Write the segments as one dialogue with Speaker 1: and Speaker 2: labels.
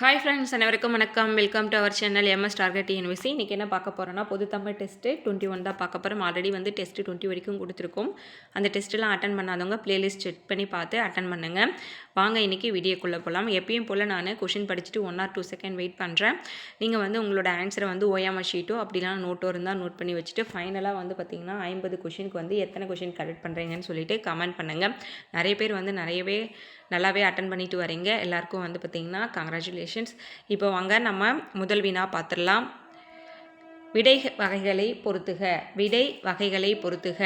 Speaker 1: Hi friends அனைவருக்கும் வணக்கம். Welcome to our channel MS target university இன்றைக்கி என்ன பார்க்க போகிறோன்னா பொது தமிழ் டெஸ்ட்டு டுவெண்ட்டி ஒன் தான் பார்க்க போகிறோம் ஆல்ரெடி வந்து டெஸ்ட்டு டுவெண்ட்டி வரைக்கும் கொடுத்துருக்கோம். அந்த டெஸ்ட்டெலாம் அட்டன் பண்ணாதவங்க ப்ளேலிஸ்ட் செக் பண்ணி பார்த்து அட்டன் பண்ணுங்கள் வாங்க இன்றைக்கி வீடியோக்குள்ளே போகலாம் எப்பயும் போல் நான் கொஷின் படிச்சுட்டு one or two second wait பண்ணுறேன் நீங்கள் வந்து உங்களோட ஆன்சரை வந்து ஓயாம ஷீட்டோ அப்படிலாம் நோட்டோ இருந்தால் நோட் பண்ணி வச்சுட்டு ஃபைனலாக வந்து பார்த்திங்கன்னா ஐம்பது கொஷினுக்கு வந்து எத்தனை கொஷின் கரெக்ட் பண்ணுறீங்கன்னு சொல்லிட்டு கமெண்ட் பண்ணுங்கள் நிறைய பேர் வந்து நிறையவே நல்லாவே அட்டன் பண்ணிட்டு வரீங்க. எல்லாருக்கும் வந்து பார்த்திங்கன்னா கங்க்ராச்சுலேஷன்ஸ் இப்போ வாங்க நம்ம முதல் வினா பார்த்துடலாம் விடை வகைகளை பொறுத்துக விடை வகைகளை பொறுத்துக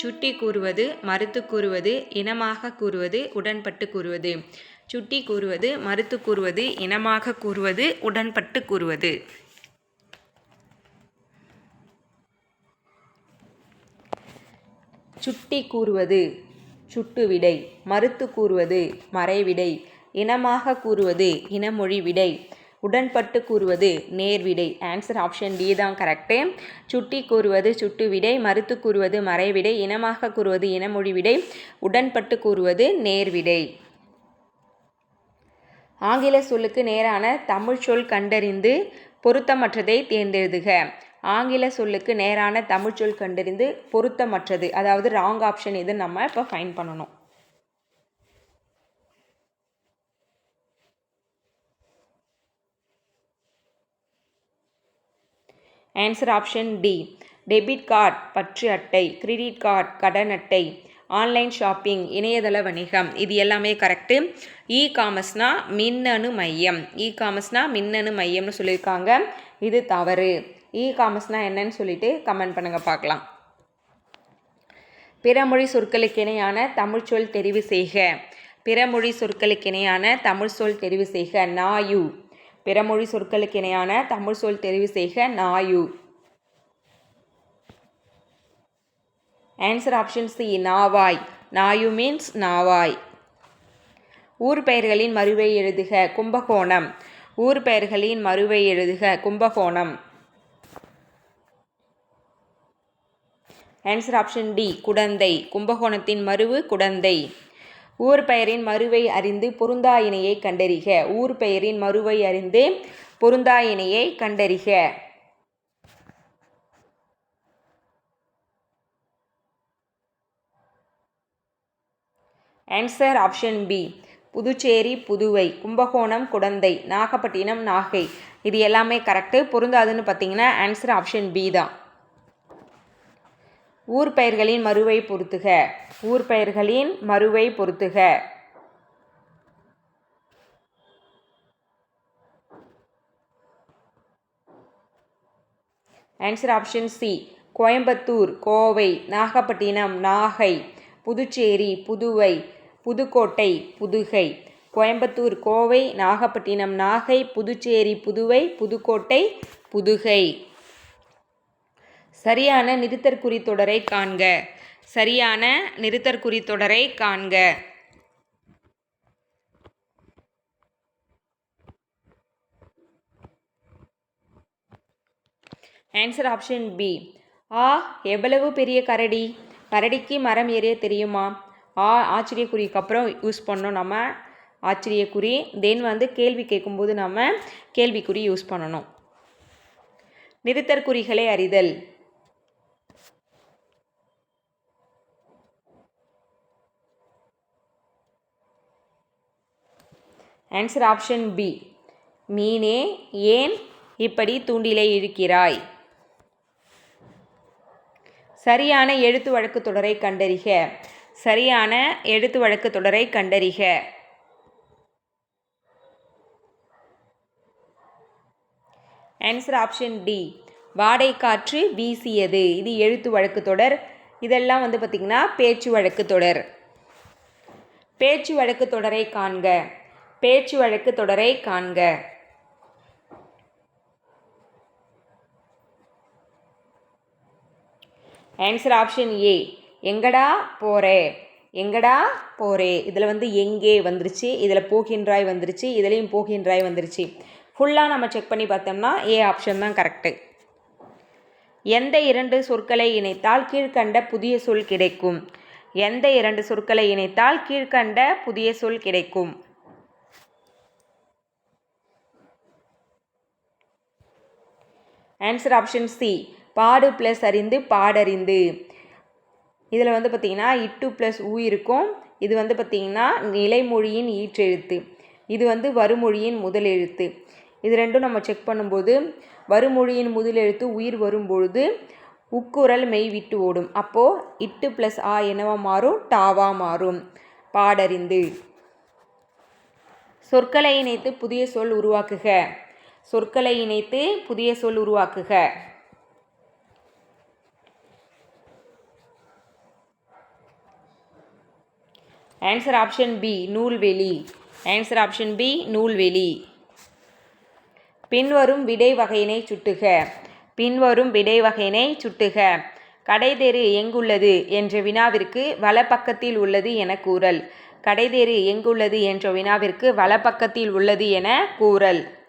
Speaker 1: சுட்டி கூறுவது மறுத்து கூறுவது இனமாக கூறுவது உடன்பட்டு கூறுவது. சுட்டி கூறுவது மறுத்து கூறுவது இனமாக கூறுவது உடன்பட்டு கூறுவது. சுட்டி கூறுவது. சுட்டு விடை மறுத்து கூறுவது மறைவிடை. இனமாக கூறுவது இனமொழி விடை உடன்பட்டு கூறுவது நேர்விடை. ஆன்சர் ஆப்ஷன் டி தான் கரெக்டு சுட்டி கூறுவது சுட்டு விடை மறுத்து கூறுவது மறைவிடை. இனமாக கூறுவது இனமொழி விடை உடன்பட்டு கூறுவது நேர்விடை. ஆங்கில சொல்லுக்கு நேரான தமிழ் சொல் கண்டறிந்து பொருத்தமற்றதை தேர்ந்தெழுதுக. ஆங்கில சொல்லுக்கு நேரான தமிழ் சொல் கண்டறிந்து பொருத்தமற்றது. அதாவது ராங் ஆப்ஷன் இது நம்ம இப்போ ஃபைன் பண்ணணும். Answer option D debit card பற்று அட்டை கிரெடிட் கார்டு கடன் அட்டை ஆன்லைன் ஷாப்பிங் இணையதள வணிகம் இது எல்லாமே கரெக்டு இ காமர்ஸ்னால் மின்னணு மையம். இ காமர்ஸ்னால் மின்னணு மையம்னு சொல்லியிருக்காங்க. இது தவறு. இ காமர்ஸ்னால் என்னன்னு சொல்லிட்டு கமெண்ட் பண்ணுங்கள் பார்க்கலாம். பிறமொழி சொற்களுக்கு இணையான தமிழ் சொல் தெரிவு செய்க. பிறமொழி சொற்களுக்கு இணையான தமிழ் சொல் தெரிவு செய்க. நாயு. பிறமொழி சொற்களுக்கு இணையான தமிழ் சொல் தெரிவு செய்க. நாயு. ஆன்சர் ஆப்ஷன் சி நாவாய். நாயு மீன்ஸ் நாவாய். ஊர் பெயர்களின் மறுவை எழுதுக கும்பகோணம். ஊர் பெயர்களின் மறுவை எழுதுக Kumbakonam. Answer option D Kudanthai. கும்பகோணத்தின் மருவு குடந்தை. ஊர் பெயரின் மறுவை அறிந்து பொருந்தா இணையை கண்டறிக. ஊர் பெயரின் மறுவை அறிந்து பொருந்தா இணையை கண்டறிக. Answer option B Puducherry Puduvai. Kumbakonam Kudanthai. Nagapattinam Nagai. இது எல்லாமே கரெக்டு பொருந்தாதுன்னு பார்த்தீங்கன்னா ஆன்சர் ஆப்ஷன் பி தான். ஊர் பெயர்களின் மறுவை பொறுத்துக ஊர் பெயர்களின் மறுவை பொறுத்துக answer option C Coimbatore Kovai Nagapattinam Nagai Puducherry Puduvai Pudukkottai Pudugai. Coimbatore Kovai Nagapattinam Nagai Puducherry Puduvai Pudukkottai Pudugai. சரியான நிறுத்தற்குறி தொடரை காண்க. சரியான நிறுத்தற்குறி தொடரை காண்க. ஆன்சர் ஆப்ஷன் பி ஆ எவ்வளவு பெரிய கரடி? கரடிக்கு மரம் ஏறிய தெரியுமா? ஆ ஆச்சரியக்குறிக்கு அப்புறம் யூஸ் பண்ணோம் நம்ம ஆச்சரியக்குறி. தென் வந்து கேள்வி கேட்கும்போது நம்ம கேள்விக்குறி யூஸ் பண்ணணும். நிறுத்தற்குறிகளை அறிதல். ஆன்சர் ஆப்ஷன் பி மீனே ஏன் இப்படி தூண்டிலே இழுக்கிறாய் சரியான எழுத்து வழக்கு தொடரை கண்டறிக. சரியான எழுத்து வழக்கு தொடரை கண்டறிக. ஆன்சர் ஆப்ஷன் டி வாடை காற்று வீசியது. இது எழுத்து வழக்கு தொடர். இதெல்லாம் வந்து பார்த்திங்கன்னா பேச்சு வழக்கு தொடர். பேச்சு வழக்கு தொடரை காண்க. பேச்சு வழக்கு தொடரை காண்க. ஆன்சர் ஆப்ஷன் ஏ எங்கடா போகிறே எங்கடா போகிறே இதில் வந்து எங்கே வந்துருச்சு? இதில் போகின்றாய் வந்துருச்சு? இதுலேயும் போகின்றாய் வந்துருச்சு. ஃபுல்லாக நம்ம செக் பண்ணி பார்த்தோம்னா ஏ ஆப்ஷன் தான் கரெக்டு எந்த இரண்டு சொற்களை இணைத்தால் கீழ்கண்ட புதிய சொல் கிடைக்கும்? எந்த இரண்டு சொற்களை இணைத்தால் கீழ்கண்ட புதிய சொல் கிடைக்கும்? ஆன்சர் ஆப்ஷன் சி பாடு ப்ளஸ் அறிந்து பாடறிந்து. இதில் வந்து பார்த்திங்கன்னா இட்டு ப்ளஸ் ஊ இருக்கும். இது வந்து பார்த்திங்கன்னா நிலைமொழியின் ஈற்றெழுத்து. இது வந்து வருமொழியின் முதல் எழுத்து. இது ரெண்டும் நம்ம செக் பண்ணும்போது வருமொழியின் முதல் எழுத்து உயிர் வரும்பொழுது உக்குரல் மெய் விட்டு ஓடும். அப்போது இட்டு ப்ளஸ் ஆ என்னவா மாறும்? டாவா மாறும். பாடறிந்து. சொற்களை இணைத்து புதிய சொல் உருவாக்குக. சொற்களை இணைத்து புதிய சொல் உருவாக்குக. ஆன்சர் ஆப்ஷன் பி நூல்வெளி. ஆன்சர் ஆப்ஷன் பி நூல்வெளி. பின்வரும் விடை வகையினை சுட்டுக. பின்வரும் விடை வகையினை சுட்டுக. கடைதெரு எங்குள்ளது என்ற வினாவிற்கு வலப்பக்கத்தில் உள்ளது என கூறல். கடைதெரு எங்குள்ளது என்ற வினாவிற்கு வலப்பக்கத்தில் உள்ளது என கூறல்.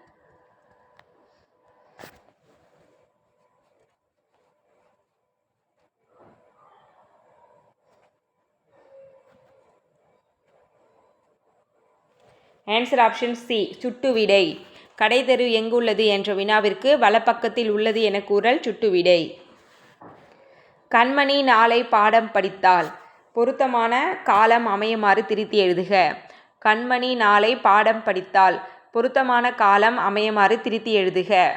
Speaker 1: ஆன்சர் ஆப்ஷன் சி சுட்டு விடை. கடைத்தெரு எங்குள்ளது என்ற வினாவிற்கு வலப்பக்கத்தில் உள்ளது என கூறல் சுட்டு விடை. கண்மணி நாளை பாடம் படித்தால் பொருத்தமான காலம் அமையுமாறு திருத்தி எழுதுக. கண்மணி நாளை பாடம் படித்தால் பொருத்தமான காலம் அமையுமாறு திருத்தி எழுதுக.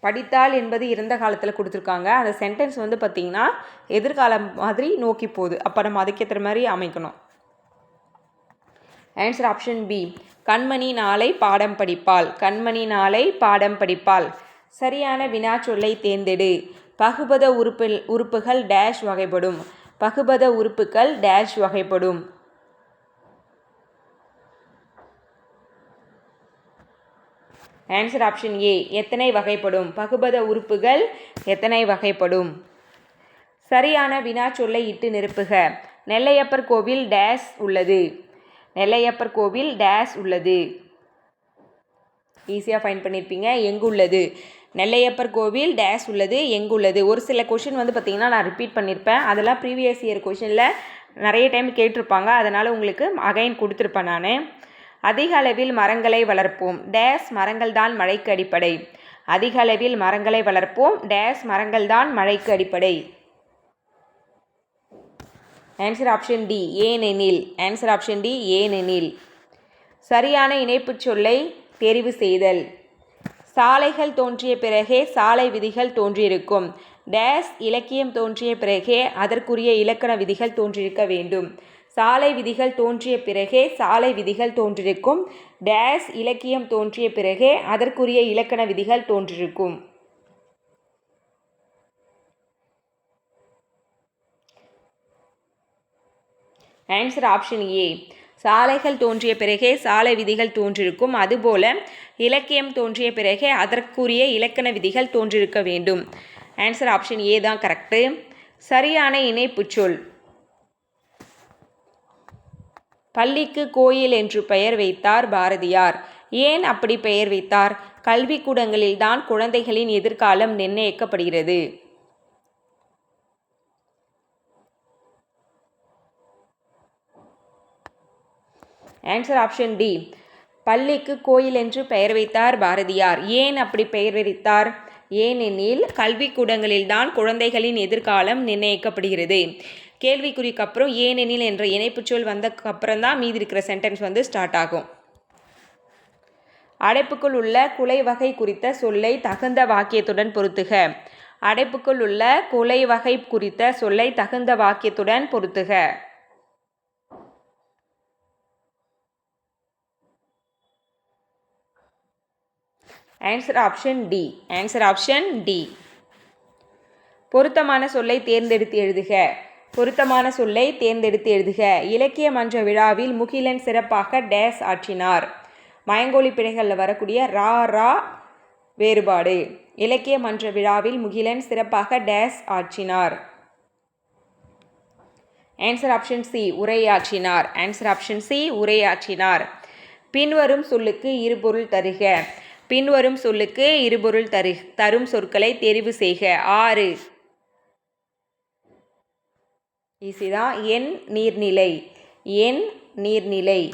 Speaker 1: படித்தால் என்பது இறந்த காலத்தில் கொடுத்துருக்காங்க. அந்த சென்டென்ஸ் வந்து பார்த்திங்கன்னா எதிர்காலம் மாதிரி நோக்கி போகுது. அப்போ நம்ம அதுக்கேற்ற மாதிரி அமைக்கணும். ஆன்சர் ஆப்ஷன் பி கண்மணி நாளை பாடம் படிப்பாள். கண்மணி நாளை பாடம் படிப்பாள். சரியான வினா சொல்லை தேர்ந்தெடு. பகுபத உறுப்பு உறுப்புகள் டேஷ் வகைப்படும். பகுபத உறுப்புகள் டேஷ் வகைப்படும். ஆன்சர் ஆப்ஷன் ஏ எத்தனை வகைப்படும்? பகுபத உறுப்புகள் எத்தனை வகைப்படும்? சரியான வினா சொல்லை இட்டு நிரப்புக. நெல்லையப்பர் கோவில் டேஸ் உள்ளது. நெல்லையப்பர் கோவில் டேஸ் உள்ளது. ஈஸியாக ஃபைன் பண்ணியிருப்பீங்க எங்குள்ளது நெல்லையப்பர் கோவில் டேஸ் உள்ளது. எங்குள்ளது ஒரு சில கொஷின் வந்து பார்த்திங்கன்னா நான் ரிப்பீட் பண்ணியிருப்பேன் அதெல்லாம் ப்ரீவியஸ் இயர் கொஷினில் நிறைய டைம் கேட்டிருப்பாங்க. அதனால் உங்களுக்கு அகைன் கொடுத்துருப்பேன் நான். அதிக அளவில் மரங்களை வளர்ப்போம். டேஸ் மரங்கள் தான் மழைக்கு அடிப்படை. அதிக அளவில் மரங்களை வளர்ப்போம். டேஸ் மரங்கள் தான் மழைக்கு அடிப்படை. ஆன்சர் ஆப்ஷன் டி ஏனெனில். ஆன்சர் ஆப்ஷன் டி ஏனெனில். சரியான இணைப்புச் சொல்லை தெரிவு செய்தல். சாலைகள் தோன்றிய பிறகே சாலை விதிகள் தோன்றியிருக்கும். டேஸ் இலக்கியம் தோன்றிய பிறகே அதற்குரிய இலக்கண விதிகள் தோன்றியிருக்க வேண்டும். சாலை விதிகள் தோன்றிய பிறகே சாலை விதிகள் தோன்றிருக்கும். டேஸ் இலக்கியம் தோன்றிய பிறகே அதற்குரிய இலக்கண விதிகள் தோன்றிருக்கும். ஆன்சர் ஆப்ஷன் ஏ சாலைகள் தோன்றிய பிறகே சாலை விதிகள் தோன்றிருக்கும். அதுபோல இலக்கியம் தோன்றிய பிறகே அதற்குரிய இலக்கண விதிகள் தோன்றிருக்க வேண்டும். ஆன்சர் ஆப்ஷன் ஏ தான் கரெக்டு சரியான இணைப்புச் சொல் பள்ளிக்கு கோயில் என்று பெயர் வைத்தார் பாரதியார். ஏன் அப்படி பெயர் வைத்தார்? கல்விக்கூடங்களில்தான் குழந்தைகளின் எதிர்காலம் நிர்ணயிக்கப்படுகிறது. ஆன்சர் ஆப்ஷன் டி பள்ளிக்கு கோயில் என்று பெயர் வைத்தார் பாரதியார். ஏன் அப்படி பெயர் வைத்தார்? ஏனெனில் கல்விக்கூடங்களில்தான் குழந்தைகளின் எதிர்காலம் நிர்ணயிக்கப்படுகிறது. கேள்விக்குறிக்கு அப்புறம் ஏனெனில் என்ற இணைப்புச் சொல் வந்ததுக்கு தான் மீதி இருக்கிற சென்டென்ஸ் வந்து ஸ்டார்ட் ஆகும். அடைப்புக்குள் உள்ள குலை வகை குறித்த சொல்லை தகுந்த வாக்கியத்துடன் பொருத்துக. அடைப்புக்குள் உள்ள குலை வகை குறித்த சொல்லை தகுந்த வாக்கியத்துடன் பொருத்துக. Answer option D answer option D பொருத்தமான சொல்லை தேர்ந்தெடுத்து எழுதுக. பொருத்தமான சொல்லை தேர்ந்தெடுத்து எழுதுக. இலக்கிய மன்ற விழாவில் முகிலன் சிறப்பாக டேஸ் ஆற்றினார். மயங்கோலி பிழைகளில் வரக்கூடிய ரா ரா வேறுபாடு. இலக்கிய மன்ற விழாவில் முகிலன் சிறப்பாக டேஸ் ஆற்றினார். ஆன்சர் ஆப்ஷன் சி உரையாற்றினார். ஆன்சர் ஆப்ஷன் சி உரையாற்றினார். பின்வரும் சொல்லுக்கு இருபொருள் தருக. பின்வரும் சொல்லுக்கு இருபொருள் தரு தரும் சொற்களை தெரிவு செய்க. ஆறு. ஈஸி தான் என் நீர்நிலை. என் நீர்நிலை.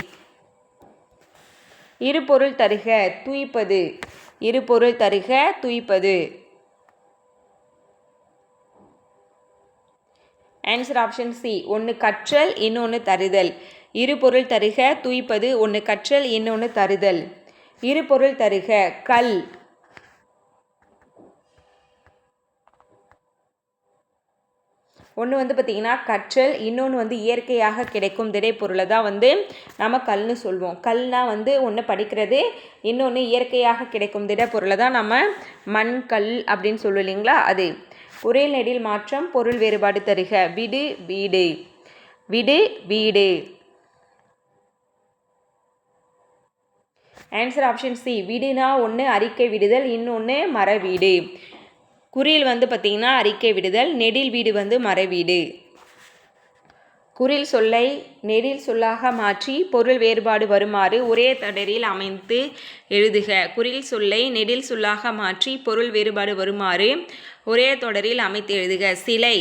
Speaker 1: இரு பொருள் தருக துய்ப்பது. இருபொருள் தருக துய்ப்பது. ஆன்சர் ஆப்ஷன் சி ஒன்று கற்றல் இன்னொன்று தருதல். இரு பொருள் தருக துய்ப்பது. ஒன்று கற்றல் இன்னொன்று தருதல். இரு பொருள் தருக கல். ஒன்று வந்து பார்த்திங்கன்னா கற்றல் இன்னொன்று வந்து இயற்கையாக கிடைக்கும் திடைப்பொருளை தான் வந்து நம்ம கல்னு சொல்வோம். கல்னால் வந்து ஒன்று படிக்கிறது இன்னொன்று இயற்கையாக கிடைக்கும் திடப்பொருளை தான் நம்ம மண் கல் அப்படின்னு சொல்லுவோம் இல்லைங்களா? அது. ஒரே நெடில் மாற்றம் பொருள் வேறுபாடு தருக. விடு வீடு. விடு வீடு. ஆன்சர் ஆப்ஷன் சி வீடுனா ஒன்று அறிக்கை விடுதல் இன்னொன்று மர வீடு குறியில் வந்து பார்த்திங்கன்னா அறிக்கை விடுதல் நெடில் வீடு வந்து மறை வீடு. குறில் சொல்லை நெடில் சொல்லாக மாற்றி பொருள் வேறுபாடு வருமாறு ஒரே தொடரில் அமைத்து எழுதுக. குறில் சொல்லை நெடில் சொல்லாக மாற்றி பொருள் வேறுபாடு வருமாறு ஒரே தொடரில் அமைத்து எழுதுக. சிலை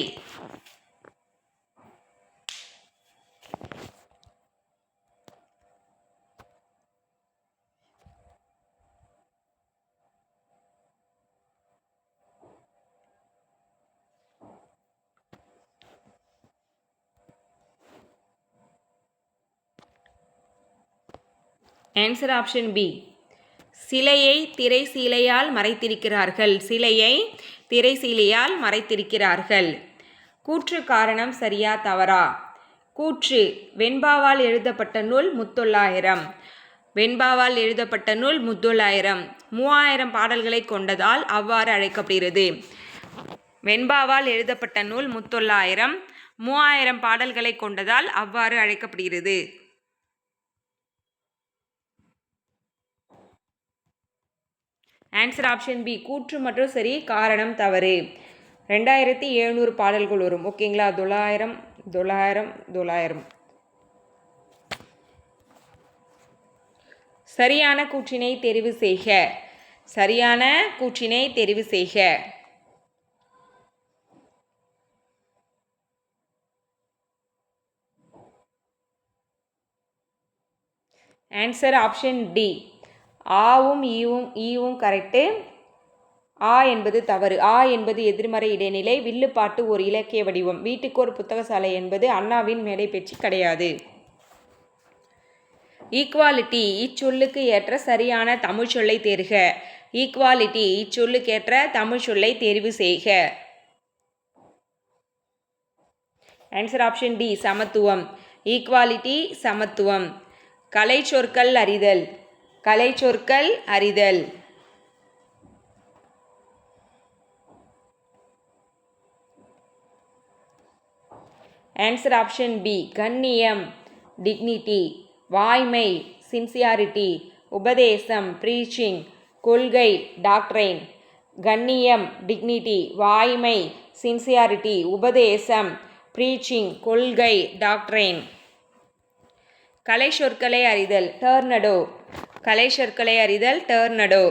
Speaker 1: ஆன்சர் ஆப்ஷன் பி சிலையை திரை சீலையால் மறைத்திருக்கிறார்கள். சிலையை திரை சீலையால் மறைத்திருக்கிறார்கள். கூற்று காரணம் சரியா தவறா? கூற்று. வெண்பாவால் எழுதப்பட்ட நூல் முத்தொள்ளாயிரம். வெண்பாவால் எழுதப்பட்ட நூல் முத்தொள்ளாயிரம். மூவாயிரம் பாடல்களை கொண்டதால் அவ்வாறு அழைக்கப்படுகிறது. வெண்பாவால் எழுதப்பட்ட நூல் முத்தொள்ளாயிரம். மூவாயிரம் பாடல்களை கொண்டதால் அவ்வாறு அழைக்கப்படுகிறது. ஆன்சர் ஆப்ஷன் பி கூற்று மற்றும் சரி காரணம் தவறு. ரெண்டாயிரத்தி எழுநூறு பாடல்கள் வரும். ஓகேங்களா? தொள்ளாயிரம் தொள்ளாயிரம் தொள்ளாயிரம். சரியான கூற்றினை தெரிவு செய்க. சரியான கூற்றினை தெரிவு செய்க. ஆன்சர் ஆப்ஷன் டி ஆவும் ஈவும் ஈவும் கரெக்டு. ஆ என்பது தவறு. ஆ என்பது எதிர்மறை இடைநிலை. வில்லுப்பாட்டு ஒரு இலக்கிய வடிவம். வீட்டுக்கு ஒரு புத்தகசாலை என்பது அண்ணாவின் மேடை பேச்சு கிடையாது. ஈக்குவாலிட்டி இச்சொல்லுக்கு ஏற்ற சரியான தமிழ் சொல்லை தேர்க. ஈக்குவாலிட்டி இச்சொல்லுக்கு ஏற்ற தமிழ் சொல்லை தேர்வு செய்க. ஆன்சர் ஆப்ஷன் டி சமத்துவம். ஈக்குவாலிட்டி சமத்துவம். கலை சொற்கள் அறிதல். கலை சொற்கள் அறிதல். ஆன்சர் ஆப்ஷன் பி கண்ணியம் டிக்னிட்டி வாய்மை சின்சியாரிட்டி உபதேசம் ப்ரீச்சிங் கொள்கை டாக்ட்ரைன் கண்ணியம் டிக்னிட்டி வாய்மை சின்சியாரிட்டி உபதேசம் ப்ரீச்சிங் கொள்கை டாக்ட்ரைன் கலை சொற்களை அறிதல் டர்னடோ கலை சொற்களை அறிதல் டர்னடோ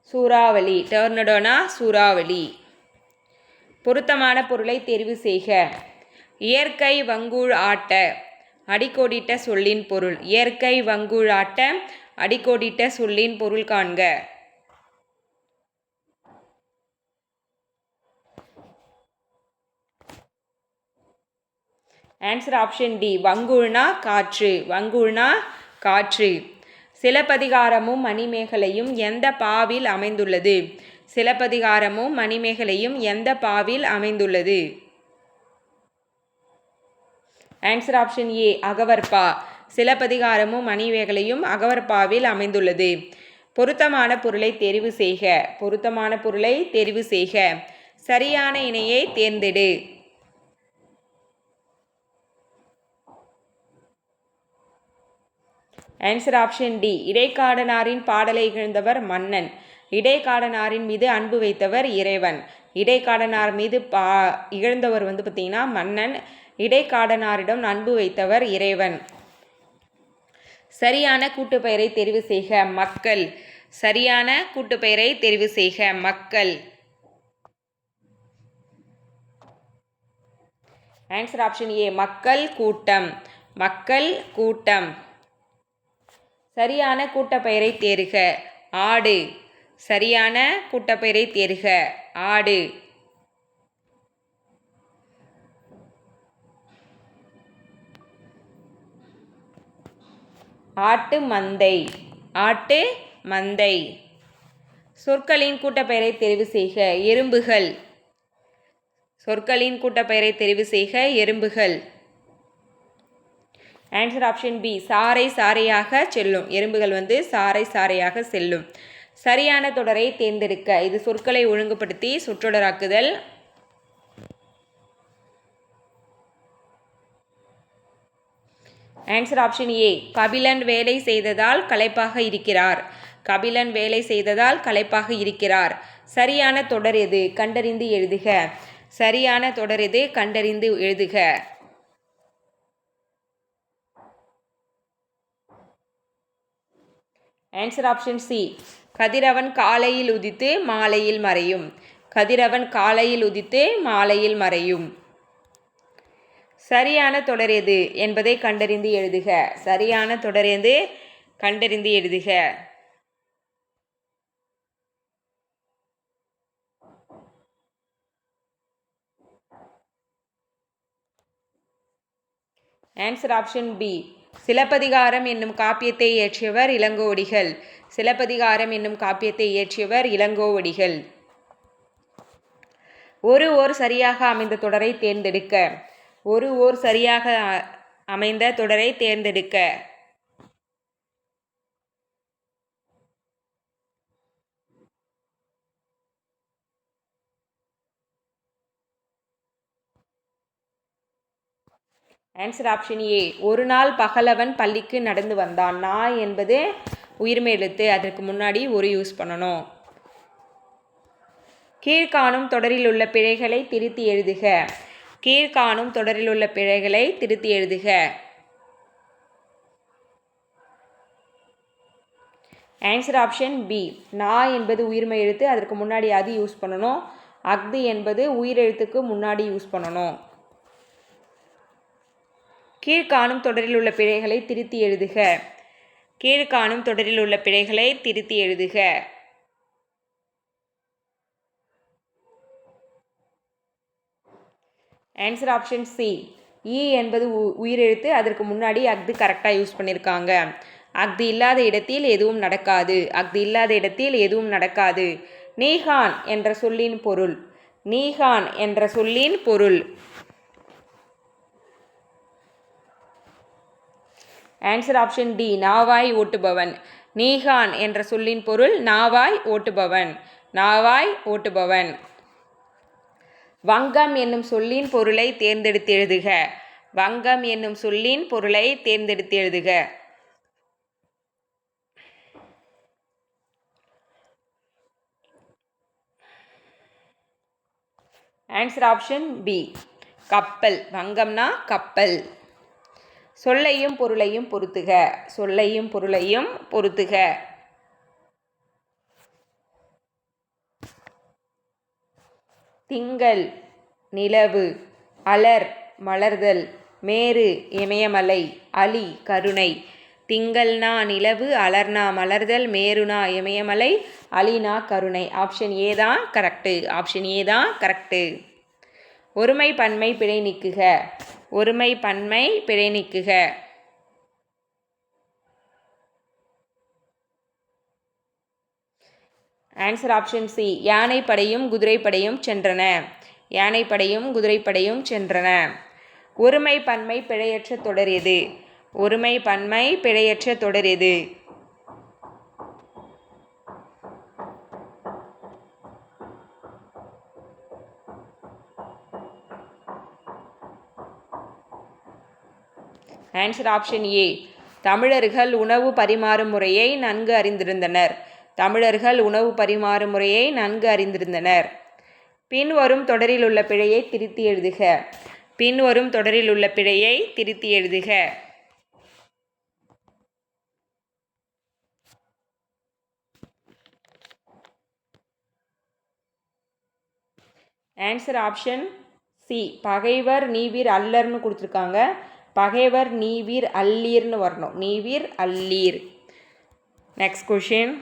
Speaker 1: சூறாவளி டர்னடோனா சூறாவளி. பொருத்தமான பொருளை தெரிவு செய்க. இயற்கை வங்கூழ் ஆட்ட அடிக்கோடிட்ட சொல்லின் பொருள். இயற்கை வங்கூழ் ஆட்ட அடிக்கோடிட்ட சொல்லின் பொருள் காண்க. ஆன்சர் ஆப்ஷன் டி வங்குழ்னா காற்று வங்குழ்னா காற்று. சிலப்பதிகாரமும் மணிமேகலையும் எந்த பாவில் அமைந்துள்ளது? சிலப்பதிகாரமும் மணிமேகலையும் எந்த பாவில் அமைந்துள்ளது? ஆன்சர் ஆப்ஷன் ஏ அகவர்பா சிலப்பதிகாரமும் மணிமேகலையும் அகவர்பாவில் அமைந்துள்ளது. பொருத்தமான பொருளை தெரிவு செய்க. பொருத்தமான பொருளை தெரிவு செய்க. சரியான இணையை தேர்ந்தெடு. ஆன்சர் ஆப்ஷன் டி இடைக்காடனாரின் பாடலை இகழ்ந்தவர் மன்னன். இடைக்காடனாரின் மீது அன்பு வைத்தவர் இறைவன். இடைக்காடனார் மீது பா இகழ்ந்தவர் வந்து பார்த்திங்கன்னா மன்னன். இடைக்காடனாரிடம் அன்பு வைத்தவர் இறைவன். சரியான கூட்டுப்பெயரை தெரிவு செய்க மக்கள். சரியான கூட்டுப்பெயரை தெரிவு செய்க மக்கள். ஆன்சர் ஆப்ஷன் ஏ மக்கள் கூட்டம். மக்கள் கூட்டம். சரியான கூட்டப்பெயரை தேர்க. ஆடு. சரியான கூட்டப்பெயரை தேர்க. ஆடு. ஆட்டு மந்தை. ஆட்டு மந்தை. சொற்களின் கூட்டப்பெயரை தெரிவு செய்க. எறும்புகள். சொற்களின் கூட்டப்பெயரை தெரிவு செய்க. எறும்புகள். ஆன்சர் ஆப்ஷன் பி சாறை சாறையாக செல்லும். எறும்புகள் வந்து சாறை சாறையாக செல்லும். சரியான தொடரை தேர்ந்தெடுக்க. இது சொற்களை ஒழுங்குபடுத்தி சொற்றொடராக்குதல். ஆன்சர் ஆப்ஷன் ஏ கபிலன் வேலை செய்ததால் களைப்பாக இருக்கிறார். கபிலன் வேலை செய்ததால் களைப்பாக இருக்கிறார். சரியான தொடர் எது? கண்டறிந்து எழுதுக. சரியான தொடர் எது? கண்டறிந்து எழுதுக. ஆன்சர் ஆப்ஷன் சி கதிரவன் காலையில் உதித்து மாலையில் மறையும். கதிரவன் காலையில் உதித்து மாலையில் மறையும். சரியான தொடர் எது என்பதை கண்டறிந்து எழுதுக. சரியான தொடர் எது கண்டறிந்து எழுதுக. ஆன்சர் ஆப்ஷன் பி சிலப்பதிகாரம் என்னும் காப்பியத்தை இயற்றியவர் இளங்கோவடிகள் சிலப்பதிகாரம் என்னும் காப்பியத்தை இயற்றியவர் இளங்கோவடிகள் ஒரு ஓர் சரியாக அமைந்த தொடரை தேர்ந்தெடுக்க. ஒரு ஓர் சரியாக அமைந்த தொடரை தேர்ந்தெடுக்க. ஆன்சர் ஆப்ஷன் ஏ ஒரு நாள் பகலவன் பள்ளிக்கு நடந்து வந்தான். நாய் என்பது உயிர்மை எழுத்து. அதற்கு முன்னாடி ஒரு யூஸ் பண்ணணும். கீழ்காணும் தொடரில் உள்ள பிழைகளை திருத்தி எழுதுக. கீழ்காணும் தொடரில் உள்ள பிழைகளை திருத்தி எழுதுக. ஆன்சர் ஆப்ஷன் பி நா என்பது உயிர்மை எழுத்து. அதற்கு முன்னாடி அது யூஸ் பண்ணணும். அக்து என்பது உயிரெழுத்துக்கு முன்னாடி யூஸ் பண்ணணும். கீழ்காணும் தொடரில் உள்ள பிழைகளை திருத்தி எழுதுக. கீழ்காணும் தொடரில் உள்ள பிழைகளை திருத்தி எழுதுக. ஆன்சர் ஆப்ஷன் சி இ என்பது உ- உயிரெழுத்து. அதற்கு முன்னாடி அக்து கரெக்டாக யூஸ் பண்ணியிருக்காங்க அக்து இல்லாத இடத்தில் எதுவும் நடக்காது. அக்து இல்லாத இடத்தில் எதுவும் நடக்காது. நீஹான் என்ற சொல்லின் பொருள். நீஹான் என்ற சொல்லின் பொருள். ஆன்சர் ஆப்ஷன் டி நாவாய் ஓட்டுபவன் நீகான் என்ற சொல்லின் பொருள் நாவாய் ஓட்டுபவன் நாவாய் ஓட்டுபவன் வங்கம் என்னும் சொல்லின் பொருளை தேர்ந்தெடுத்து எழுதுக. வங்கம் என்னும் சொல்லின் பொருளை தேர்ந்தெடுத்து எழுதுக. ஆன்சர் ஆப்ஷன் பி கப்பல். வங்கம்னா கப்பல். சொல்லையும் பொருளையும் பொருத்துக. சொல்லையும் பொருளையும் பொருத்துக. திங்கள் நிலவு அலர் மலர்தல் மேரு இமயமலை அலி கருணை. திங்கள்னா நிலவு அலர்னா மலர்தல் மேருனா இமயமலை அலினா கருணை. ஆப்ஷன் ஏ தான் கரெக்டு ஆப்ஷன் ஏ தான் கரெக்டு ஒருமை பன்மை பிழை நீக்குக. ஒருமை பன்மை பிழை நீக்குக. ஆன்சர் ஆப்ஷன் சி யானைப்படையும் குதிரைப்படையும் சென்றன. யானைப்படையும் குதிரைப்படையும் சென்றன. ஒருமை பன்மை பிழையற்ற தொடர் எது? ஒருமை பன்மை பிழையற்ற தொடர் எது? ஆன்சர் ஆப்ஷன் ஏ தமிழர்கள் உணவு பரிமாறும் முறையை நன்கு அறிந்திருந்தனர். தமிழர்கள் உணவு பரிமாறும் முறையை நன்கு அறிந்திருந்தனர். பின்வரும் தொடரில் உள்ள பிழையை திருத்தி எழுதுக. பின்வரும் தொடரில் உள்ள பிழையை திருத்தி எழுதுக. ஆன்சர் ஆப்ஷன் சி பகைவர் நீவிர் அல்லர்னு கொடுத்துருக்காங்க. பகைவர் நீவீர் அல்லீர்னு வரணும். நீவீர் அல்லீர். நெக்ஸ்ட் கொஷின்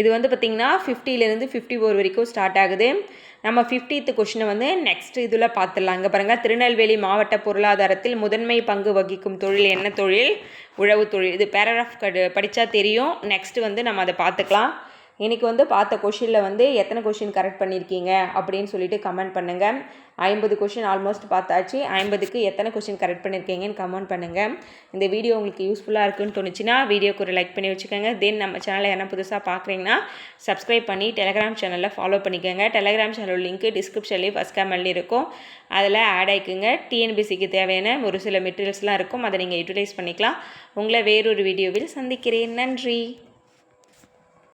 Speaker 1: இது வந்து பார்த்திங்கன்னா ஃபிஃப்டிலேருந்து ஃபிஃப்டி ஃபோர் வரைக்கும் ஸ்டார்ட் ஆகுது. நம்ம ஃபிஃப்டீத்து கொஷினை வந்து நெக்ஸ்ட் இதில் பார்த்துடலாம் இங்கே பாருங்கள் திருநெல்வேலி மாவட்ட பொருளாதாரத்தில் முதன்மை பங்கு வகிக்கும் தொழில் என்ன தொழில்? உழவு தொழில். இது பேராகிராஃப் படித்தா தெரியும். நெக்ஸ்ட் வந்து நம்ம அதை பார்த்துக்கலாம் இன்றைக்கி வந்து பார்த்த கொஷினில் வந்து எத்தனை கொஷின் கரெக்ட் பண்ணியிருக்கீங்க அப்படின்னு சொல்லிட்டு கமெண்ட் பண்ணுங்கள் ஐம்பது கொஷின் ஆல்மோஸ்ட் பார்த்தாச்சு. ஐம்பதுக்கு எத்தனை கொஷின் கரெக்ட் பண்ணியிருக்கீங்கன்னு கமெண்ட் பண்ணுங்கள் இந்த வீடியோ உங்களுக்கு யூஸ்ஃபுல்லாக இருக்குன்னு தோணுச்சுன்னா வீடியோக்கு ஒரு லைக் பண்ணி வச்சுக்கோங்க. தென் நம்ம சேனலை என்ன புதுசாக பார்க்குறீங்கன்னா சப்ஸ்கிரைப் பண்ணி டெலகிராம் சேனலில் ஃபாலோ பண்ணிக்கோங்க. டெலகிராம் சேனல் லிங்க்கு டிஸ்கிரிப்ஷன்லேயும் ஃபஸ்ட் கமெண்ட்லேயும் இருக்கும். அதில் ஆட் ஆகிக்குங்க டிஎன்பிசிக்கு தேவையான ஒரு சில மெட்டீரியல்ஸ்லாம் இருக்கும். அதை நீங்கள் யூட்டிலைஸ் பண்ணிக்கலாம். உங்களை வேறொரு வீடியோவில் சந்திக்கிறேன். நன்றி.